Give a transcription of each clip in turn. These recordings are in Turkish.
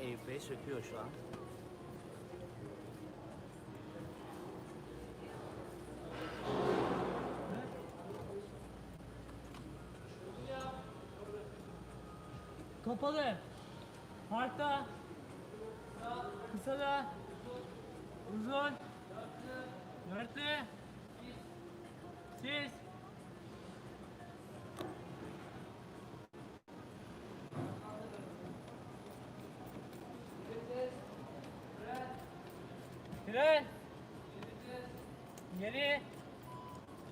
Eyüp Bey söküyor şu an. Kapalı. Parkta. Kısa da. Uzun. Dörtlü. Siz. Fren. Geri.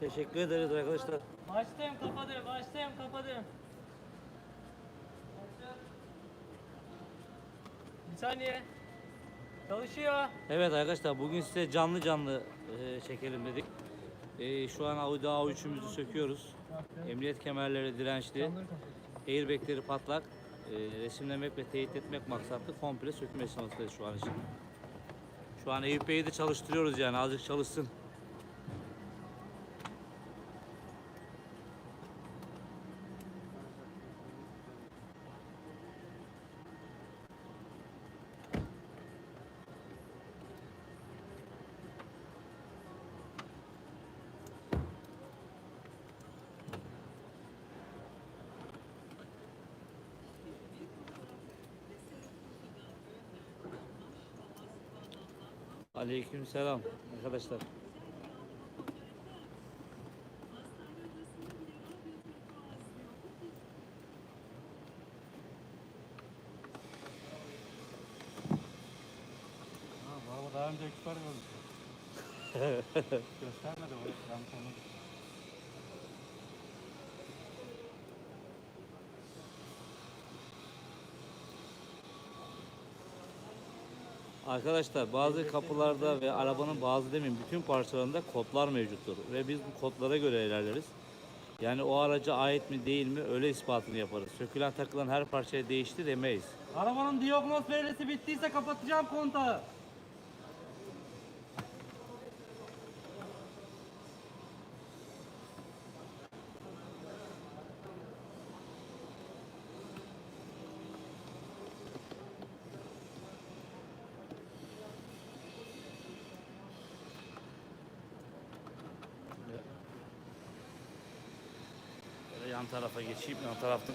Teşekkür ederiz arkadaşlar. Açtım kapadım. Açtım kapadım. Bir saniye. Çalışıyor. Evet arkadaşlar bugün size canlı canlı e, çekelim dedik. E, şu an Audi A3'ümüzü söküyoruz. Emniyet kemerleri dirençli, airbagleri patlak. E, resimlemek ve teyit etmek maksatlı komple söküm esnasındayız şu an için. Şu an Eyüp Bey'i de çalıştırıyoruz yani azıcık çalışsın. Aleyküm selam arkadaşlar. Daha önce eksper görmüş. Göstermedi bu. Yanlış anladım. Arkadaşlar bazı kapılarda ve arabanın bazı demin bütün parçalarında kodlar mevcuttur ve biz bu kodlara göre ilerleriz. Yani o araca ait mi değil mi öyle ispatını yaparız. Sökülen takılan her parçayı değişti demeyiz. Arabanın diagnoz verisi bittiyse kapatacağım kontağı. Yan tarafa geçeyim, yan tarafta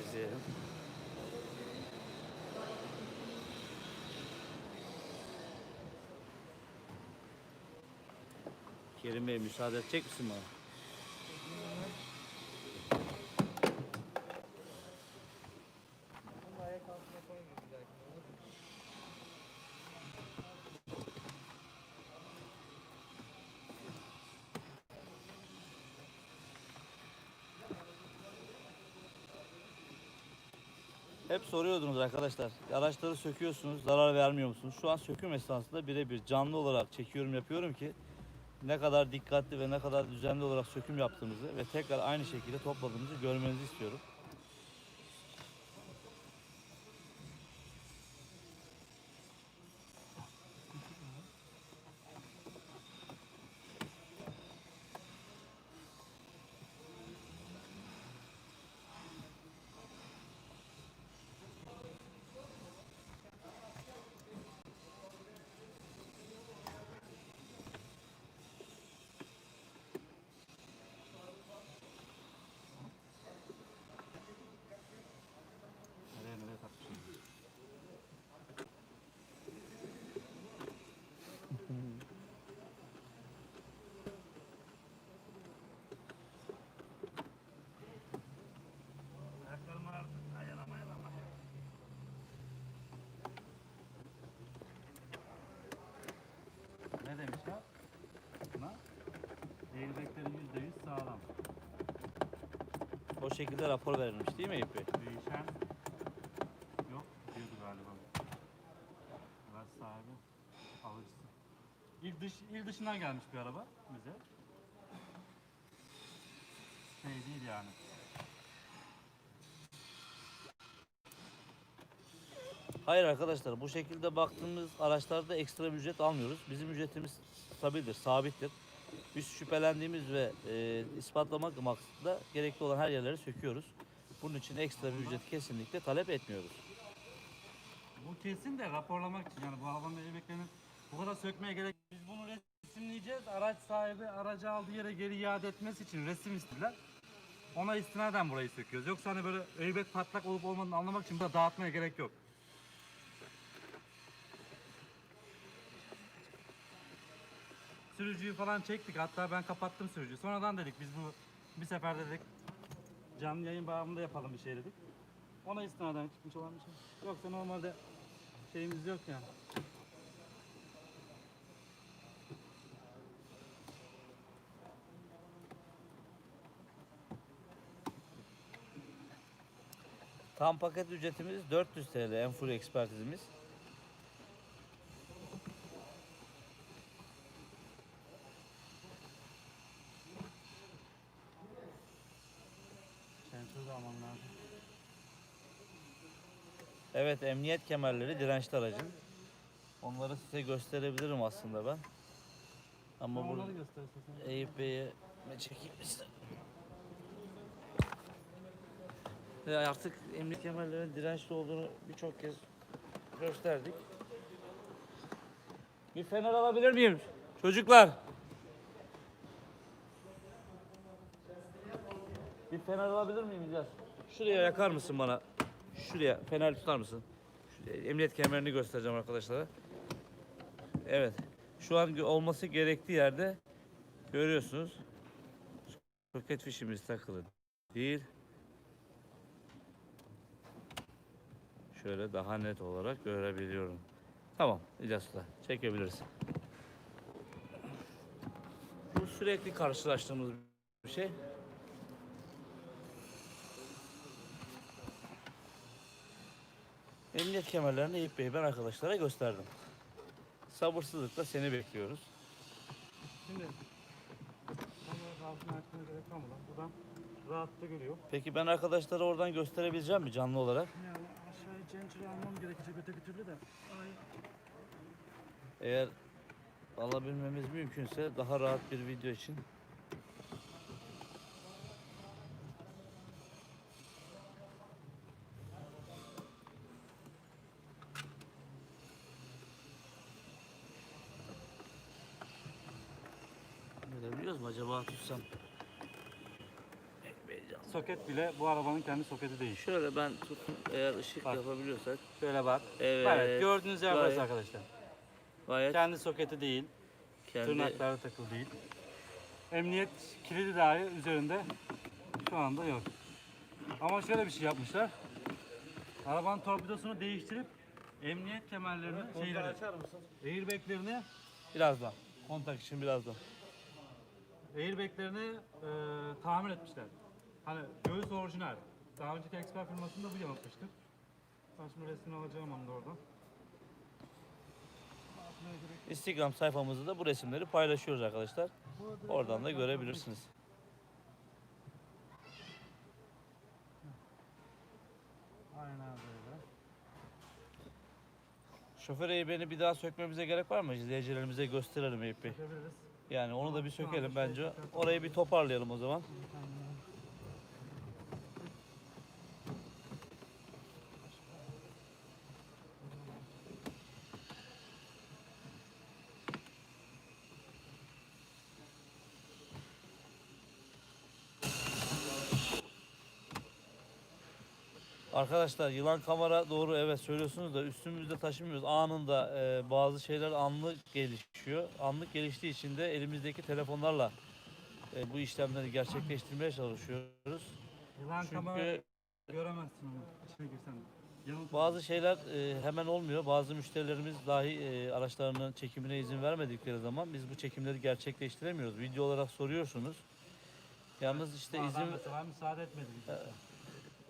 izleyelim. Kerim Bey müsaade edecek misin bana? Hep soruyordunuz arkadaşlar. Araçları söküyorsunuz, zarar vermiyor musunuz? Şu an söküm esnasında birebir canlı olarak çekiyorum, yapıyorum ki ne kadar dikkatli ve ne kadar düzenli olarak söküm yaptığımızı ve tekrar aynı şekilde topladığımızı görmenizi istiyorum. O şekilde rapor verilmiş değil mi Bey? Değişen yok diyordu galiba. Araç sahibi, alıcısı. İl, dış, il dışından gelmiş bir araba bize. Şey değil yani. Hayır arkadaşlar bu şekilde baktığımız araçlarda ekstra bir ücret almıyoruz. Bizim ücretimiz stabildir, sabittir. Biz şüphelendiğimiz ve e, ispatlamak maksatında gerekli olan her yerleri söküyoruz. Bunun için ekstra bir ücret kesinlikle talep etmiyoruz. Bu kesin de raporlamak için yani bu arabanın airbaglerinin bu kadar sökmeye gerek Biz bunu resimleyeceğiz. Araç sahibi aracı aldığı yere geri iade etmesi için resim istediler. Ona istinaden burayı söküyoruz. Yoksa hani böyle airbag patlak olup olmadığını anlamak için burada dağıtmaya gerek yok. Sürücüyü falan çektik. Hatta ben kapattım sürücüyü. Sonradan dedik biz bu bir sefer dedik canlı yayın bağımında yapalım bir şey dedik. Ona istinaden çıkmış olan bir şey. Yoksa normalde şeyimiz yok yani. Tam paket ücretimiz 400 TL en full ekspertizimiz. Sensör de almam lazım. Evet emniyet kemerleri dirençli aracın. Onları size gösterebilirim aslında ben. Ama burada. Eyüp Bey'e çekeyim size. Ve artık emniyet kemerlerinin dirençli olduğunu birçok kez gösterdik. Bir fener alabilir miyim? Çocuklar. Bir fener alabilir miyim İlyas? Şuraya yakar mısın bana? Şuraya fener tutar mısın? Şuraya, emniyet kemerini göstereceğim arkadaşlara. Evet. Şu an olması gerektiği yerde görüyorsunuz. Soket fişimiz takılı değil. Şöyle daha net olarak görebiliyorum. Tamam İlyas Usta çekebiliriz. Bu sürekli karşılaştığımız bir şey. Emniyet kemerlerini Eyüp Bey ben arkadaşlara gösterdim. Sabırsızlıkla seni bekliyoruz. Şimdi kamera altına gerek lan? Buradan rahatlıkla görüyor. Peki ben arkadaşlara oradan gösterebileceğim mi canlı olarak? Yani aşağıya cenciri almam gerekecek öteki türlü de. Ay. Eğer alabilmemiz mümkünse daha rahat bir video için tutsam? Soket bile bu arabanın kendi soketi değil. Şöyle ben tutun eğer ışık Bak. yapabiliyorsak. Şöyle bak. Evet. Evet, gördüğünüz yer burası gayet- arkadaşlar. Gayet Kendi soketi değil, kendi tırnakları takılı değil. Emniyet kilidi dahi üzerinde şu anda yok. Ama şöyle bir şey yapmışlar. Arabanın torpidosunu değiştirip emniyet kemerlerini, şeyleri, airbaglerini, birazdan. Kontak için birazdan. Airbaglerini e, tamir etmişler. Hani göğüs orijinal. Daha önceki expert firmasında bu yanıltmıştık. Ben şimdi resmini alacağım onu da oradan. Instagram sayfamızda da bu resimleri paylaşıyoruz arkadaşlar. Oradan da görebilirsiniz. Aynen böyle. Şoför eğbeni bir daha sökmemize gerek var mı? İzleyicilerimize gösterelim Eyüp Bey. Yapabiliriz. Yani onu da bir sökelim bence. Orayı bir toparlayalım o zaman. Arkadaşlar yılan kamera doğru evet söylüyorsunuz da üstümüzde taşımıyoruz. Anında e, bazı şeyler anlık gelişiyor. Anlık geliştiği için de elimizdeki telefonlarla e, bu işlemleri gerçekleştirmeye çalışıyoruz. Yılan kamera Çünkü göremezsin onu. İçine girsen. Yanıltır. bazı şeyler e, hemen olmuyor. Bazı müşterilerimiz dahi e, araçlarının çekimine izin vermedikleri zaman biz bu çekimleri gerçekleştiremiyoruz. Video olarak soruyorsunuz. Yalnız işte izin mesela müsaade etmedi. bize.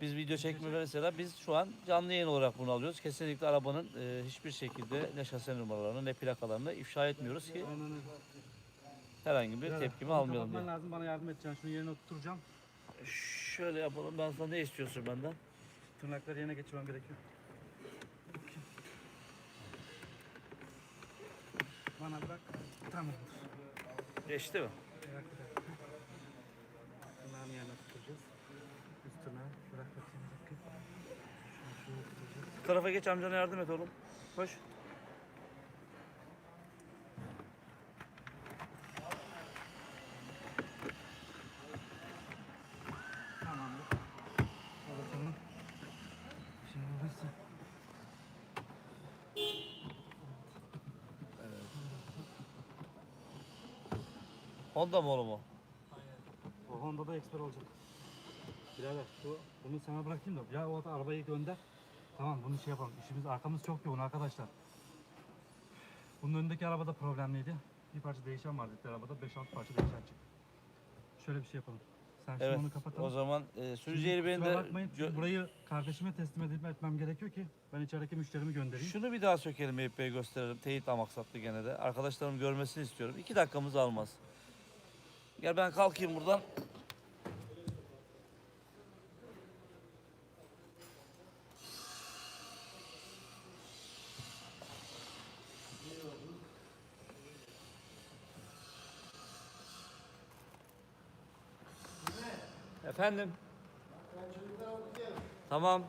Biz video çekme mesela biz şu an canlı yayın olarak bunu alıyoruz. Kesinlikle arabanın e, hiçbir şekilde ne şase numaralarını ne plakalarını ifşa etmiyoruz ki herhangi bir tepkimi almayalım diye. kapatman lazım bana yardım edeceksin. Şunu yerine oturtacağım. Şöyle yapalım ben sana ne istiyorsun benden? Tırnakları yerine geçirmem gerekiyor. Bana bırak. Tamam. Geçti mi? Bırak Tarafa geç amcana yardım et oğlum. Koş. Tamamdır. Orasını. Şimdi burası. Honda mı oğlum o? O Honda'da eksper olacak. Birader şu, bunu sana bırakayım da ya o da arabayı gönder. Tamam bunu şey yapalım. İşimiz arkamız çok yoğun arkadaşlar. Bunun önündeki arabada problemliydi. Bir parça değişen vardı bir arabada. 5-6 parça değişen çıktı. Şöyle bir şey yapalım. Sen şimdi Evet. onu kapatalım. O zaman e, sürücü eğri beni kusura de bakmayın, gö- burayı kardeşime teslim edip etmem gerekiyor ki ben içerideki müşterimi göndereyim. Şunu bir daha sökelim Eyüp Bey gösterelim. Teyit amaksatlı gene de. Arkadaşlarım görmesini istiyorum. İki dakikamız almaz. Gel ben kalkayım buradan. Efendim? Tamam.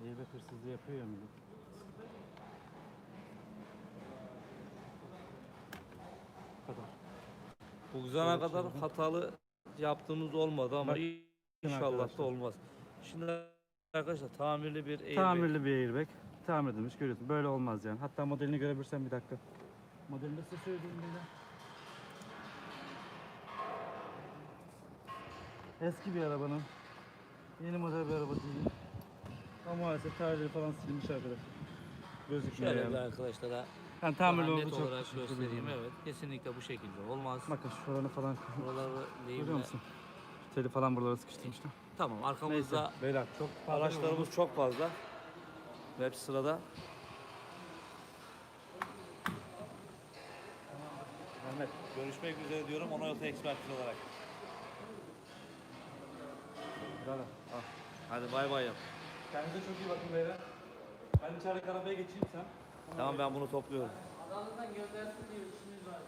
Be hırsızlığı yapıyor ya millet. Kadar. Bu zamana Evet, kadar şimdi. hatalı yaptığımız olmadı ama Bak, inşallah da arkadaşlar. olmaz. Şimdi arkadaşlar tamirli bir airbag. Tamirli bir airbag. Tamir edilmiş görüyorsun. Böyle olmaz yani. Hatta modelini görebilirsen bir dakika. Modelini de size söyleyeyim böyle. Eski bir arabanın. Yeni model bir araba değil. Ama maalesef tarihleri falan silmiş arkadaşlar. Gözükmüyor Şöyle bir yani. arkadaşlara Yani daha net olduğu çok olarak teşekkür göstereyim. ederim. Evet kesinlikle bu şekilde olmaz. Bakın şuralarını falan Buraları görüyor lehimle. musun? Şu Teli falan buralara sıkıştırmışlar. Tamam Neyse arkamızda beyler çok araçlarımız çok fazla. Ve Hepsi sırada. Mehmet görüşmek üzere diyorum ona yota ekspertiz olarak. Birader, al. Hadi bay bay yap. Kendinize çok iyi bakın beyler. Ben içerideki arabaya geçeyim sen. Tamam ben bunu topluyorum. Adamdan göndersin diye işimiz var.